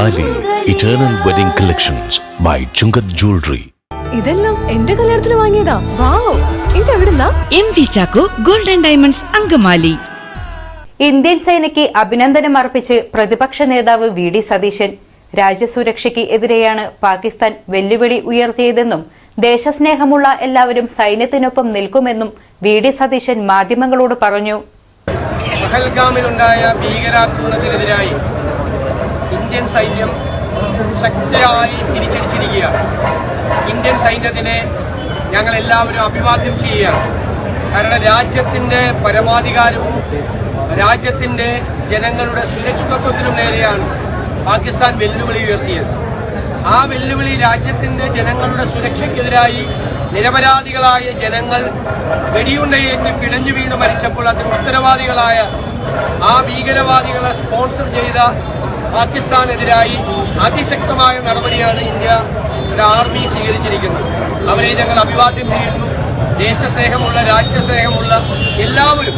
Eternal wedding collections by Chungath jewellery ഇതെല്ലാം എന്റെ കല്യാണത്തിന് വാങ്ങിയതാ. Wow ഇതെവിടുന്നാ? M V Chacko golden diamonds Angamaly. Indian സേനയ്ക്ക് അഭിനന്ദനം അർപ്പിച്ച് പ്രതിപക്ഷ നേതാവ് വി ഡി സതീശൻ രാജ്യസുരക്ഷയ്ക്ക് എതിരെയാണ് പാകിസ്ഥാൻ വെല്ലുവിളി ഉയർത്തിയതെന്നും ദേശസ്നേഹമുള്ള എല്ലാവരും സൈന്യത്തിനൊപ്പം നിൽക്കുമെന്നും വി ഡി സതീശൻ മാധ്യമങ്ങളോട് പറഞ്ഞു. പഹൽഗാമിലുണ്ടായ ഭീകരാക്രമണത്തിനെതിരായി ഇന്ത്യൻ സൈന്യം ശക്തരായി തിരിച്ചടിച്ചിരിക്കുകയാണ്. ഇന്ത്യൻ സൈന്യത്തിനെ ഞങ്ങൾ എല്ലാവരും അഭിവാദ്യം ചെയ്യുകയാണ്. കാരണം രാജ്യത്തിന്റെ പരമാധികാരവും രാജ്യത്തിന്റെ ജനങ്ങളുടെ സുരക്ഷിതത്വത്തിനും നേരെയാണ് പാകിസ്ഥാൻ വെല്ലുവിളി ഉയർത്തിയത്. ആ വെല്ലുവിളി രാജ്യത്തിന്റെ ജനങ്ങളുടെ സുരക്ഷയ്ക്കെതിരായി നിരപരാധികളായ ജനങ്ങൾ വെടിയുണ്ടയേറ്റ് പിടഞ്ഞു വീണ് മരിച്ചപ്പോൾ അതിന് ഉത്തരവാദികളായ ആ ഭീകരവാദികളെ സ്പോൺസർ ചെയ്ത പാകിസ്ഥാനെതിരായി അതിശക്തമായ നടപടിയാണ് ഇന്ത്യ ഒരു ആർമി സ്വീകരിച്ചിരിക്കുന്നത്. അവരെ ഞങ്ങൾ അഭിവാദ്യം ചെയ്യുന്നു. ദേശസ്നേഹമുള്ള രാജ്യസ്നേഹമുള്ള എല്ലാവരും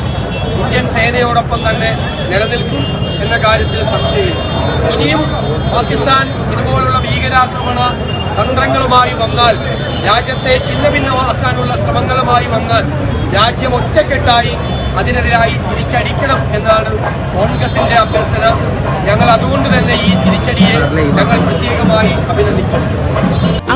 ഇന്ത്യൻ സേനയോടൊപ്പം തന്നെ നിലനിൽക്കും എന്ന കാര്യത്തിൽ സംശയമില്ല. ഇനിയും പാകിസ്ഥാൻ ഇതുപോലുള്ള ഭീകരാക്രമണ തന്ത്രങ്ങളുമായി വന്നാൽ രാജ്യത്തെ ഛിന്നഭിന്നമാക്കാനുള്ള ശ്രമങ്ങളുമായി വന്നാൽ രാജ്യം ഒറ്റക്കെട്ടായി അതിനെതിരായി തിരിച്ചടിക്കണം എന്നാണ് കോൺഗ്രസിന്റെ അഭ്യർത്ഥന. ഞങ്ങൾ അതുകൊണ്ട് തന്നെ ഈ തിരിച്ചടിയെ ഞങ്ങൾ പ്രത്യേകമായി അഭിനന്ദിക്കുന്നു.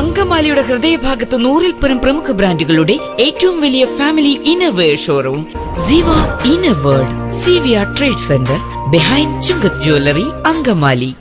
അങ്കമാലിയുടെ ഹൃദയഭാഗത്ത് നൂറിൽ പരം പ്രമുഖ ബ്രാൻഡുകളുടെ ഏറ്റവും വലിയ family innerwear showroom. Ziva inner world C V R trade centre behind Chungath jewellery Angamaly.